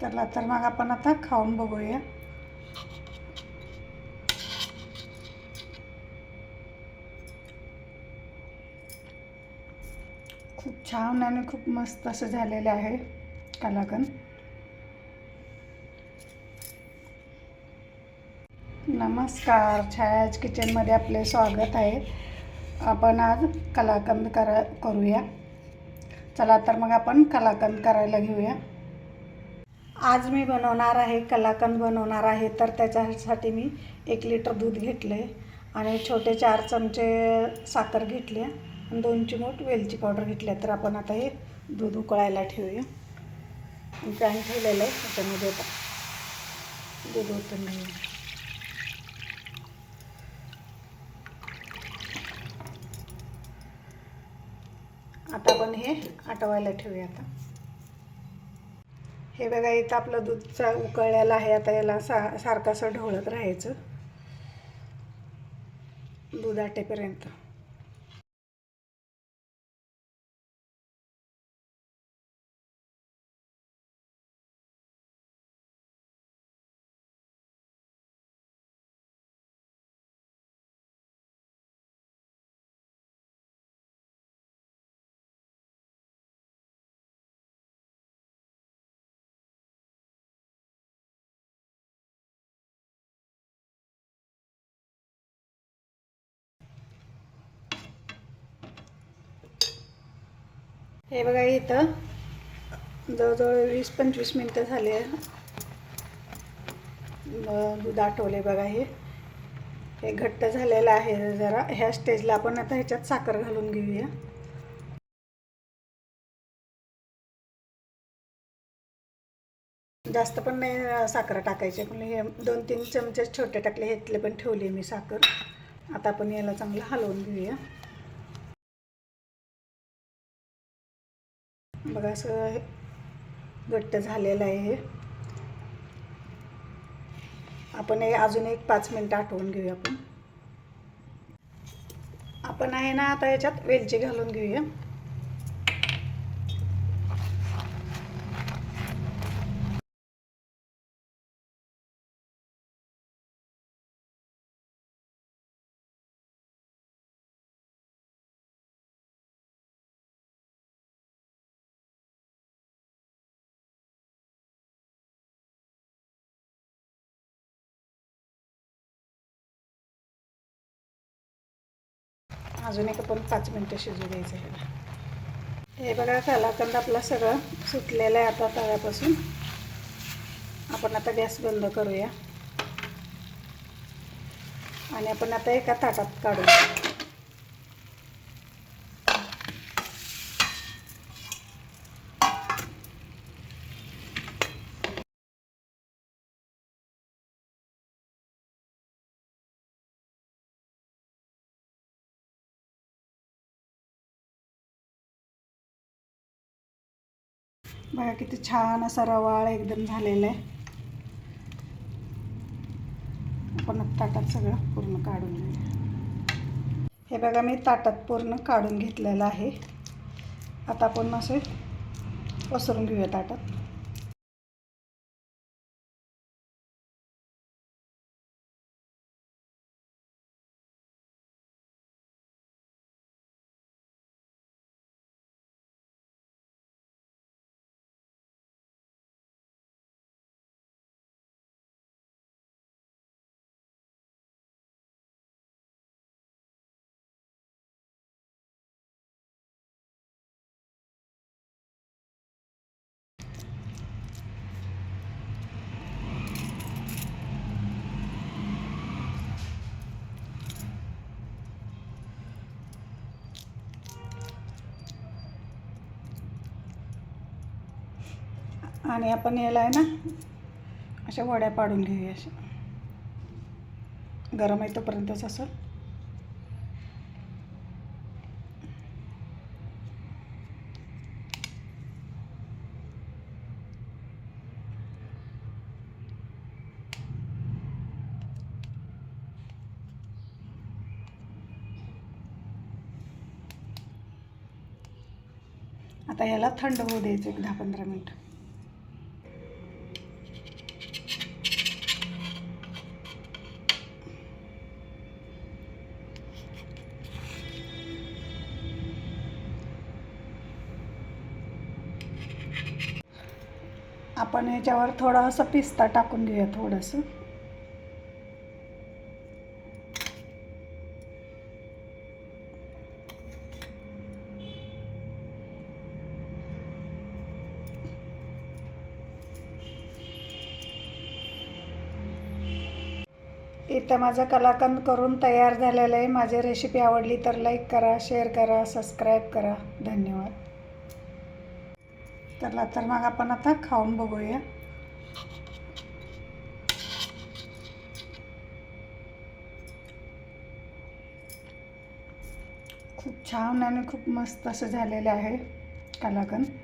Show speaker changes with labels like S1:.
S1: चला तर मग आपण आता खाऊन बघूया. खूप छान आणि खूप मस्त असं झालेलं आहे कलाकंद नमस्कार छायाज किचनमध्ये आपले स्वागत आहे. आपण आज कलाकंद करा करूया. चला तर मग आपण कलाकंद करायला घेऊया. आज मी बनवणार आहे कलाकंद बनवणार आहे तर त्याच्यासाठी मी एक लिटर दूध घेतलं आहे आणि छोटे चार चमचे साखर घेतली आहे आणि दोन चिमूट वेलची पावडर घेतली आहे. तर आपण आता हे दूध उकळायला ठेवूया. काही ठेवलेलं आहे त्याच्यामध्ये आता दूध ओतून घेऊया. आता आपण हे आटवायला ठेवूया आता. हे बघा इथं आपलं दूधचा उकळलेलं आहे. आता याला सा सारखं असं ढवळत राहायचं. दूध आटेपर्यंत. हे बघा इथं. जवळजवळ वीस पंचवीस मिनटं झाले दूध आठवले बघा हे. हे घट्ट झालेलं आहे जरा. ह्या स्टेजला आपण आता ह्याच्यात साखर घालून घेऊया. जास्त पण नाही साखर टाकायची. पण हे दोन तीन चमचे छोटे टाकले ह्यातले पण ठेवले मी साखर. आता आपण याला चांगलं हलवून घेऊया. बघा असं घट्ट झालेलं आहे हे. आपण हे अजून एक पाच मिनटं आठवून घेऊया आपण. आपण आहे ना आता याच्यात वेलची घालून घेऊया. अजून एक आपण पाच मिनटं शिजू द्यायचं ह्याला हे बघा कलाकंद आपला सगळं सुटलेलं आहे आता तव्यापासून. आपण आता गॅस बंद करूया. आणि आपण आता एका ताटात काढूया. बघा किती छान असा रवाळ एकदम झालेला आहे. आपण ताटात सगळं पूर्ण काढून घेऊया. हे बघा मी ताटात पूर्ण काढून घेतलेलं आहे. आता आपण असे पसरून घेऊया ताटात. आणि आपण याला आहे ना अशा वड्या पाडून घेऊया अशा. गरम आहे तोपर्यंतच असं. आता याला थंड होऊ द्यायचं एक दहा पंधरा मिनटं. आपण याच्यावर थोडंसं पिस्ता टाकून घेऊया थोडंसं. इथं माझं कलाकंद करून तयार झालेलं आहे. माझी रेसिपी आवडली तर लाईक करा शेअर करा सबस्क्राईब करा. धन्यवाद. चला तर मग आपण आता खाऊन बघूया. खूप छान आणि खूप मस्त असं झालेलं आहे. कलाकंद